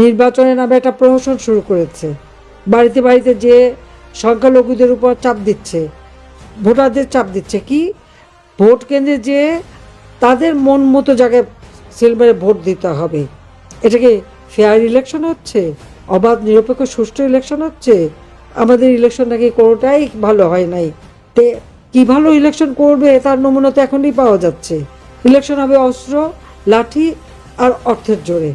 নির্বাচনের নামে একটা প্রহসন শুরু করেছে। বাড়িতে বাড়িতে যে সংখ্যালঘুদের উপর চাপ দিচ্ছে, ভোটারদের চাপ দিচ্ছে, কি? ভোট কেন্দ্রে যে তাদের মন মতো জায়গায় সেল মেরে ভোট দিতে হবে, এটা কি ফেয়ার ইলেকশন হচ্ছে? অবাধ, নিরপেক্ষ, সুষ্ঠু ইলেকশন হচ্ছে? আমাদের ইলেকশন নাকি কোনোটাই ভালো হয় নাই। তে কি ভালো ইলেকশন করবে তার নমুনা তো এখনই পাওয়া যাচ্ছে। ইলেকশন হবে অস্ত্র, লাঠি আর অর্থের জোরে।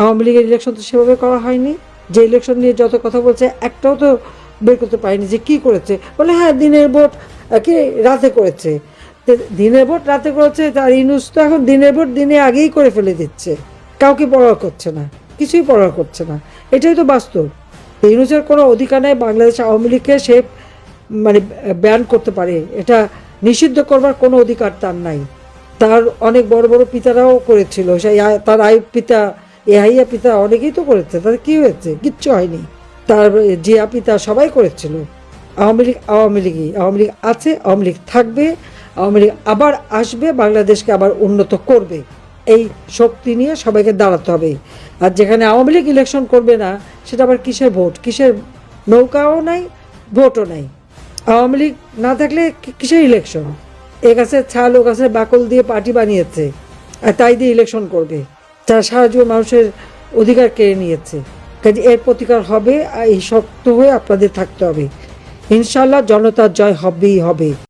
আওয়ামী লীগের ইলেকশন তো সেভাবে করা হয়নি। যে ইলেকশন নিয়ে যত কথা বলছে, একটাও তো বের করতে পারেনি যে কি করেছে। বলে হ্যাঁ দিনের ভোট কি রাতে করেছে? দিনের ভোট রাতে করেছে, তার ইনুস তো এখন দিনের ভোট দিনে আগেই করে ফেলে দিচ্ছে। কাউকে পড়া করছে না, কিছুই পড়া করছে না। এটাই তো বাস্তব। ইনুসের কোনো অধিকার নেই, বাংলাদেশ আওয়ামী লীগকে সে মানে ব্যান করতে পারে। এটা নিষিদ্ধ করবার কোনো অধিকার তার নাই। তার অনেক বড় বড় পিতারাও করেছিল। সেই তার আয়ুব পিতা এহাইয়া পিতা অনেকেই তো করেছে তাদের কি হয়েছে? কিচ্ছু হয়নি। তার জিয়া পিতা সবাই করেছিল। আওয়ামী লীগ, আওয়ামী লীগই। আওয়ামী লীগ আছে, আওয়ামী লীগ থাকবে, আওয়ামী লীগ আবার আসবে, বাংলাদেশকে আবার উন্নত করবে। এই শক্তি নিয়ে সবাইকে দাঁড়াতে হবে। আর যেখানে আওয়ামী লীগ ইলেকশন করবে না, সেটা আবার কিসের ভোট? কিসের নৌকাও নাই, ভোটও নাই। আওয়ামী লীগ না থাকলে কিসের ইলেকশন এ গাছের ছাল, ও গাছের বাকল দিয়ে পার্টি বানিয়েছে। আর তাই দিয়ে ইলেকশন করবে। যারা সারা জীবন মানুষের অধিকার কেড়ে নিয়েছে। কাজে এর প্রতিকার হবে এই শক্ত হয়ে আপনাদের থাকতে হবে। ইনশাল্লাহ জনতার জয় হবেই হবে।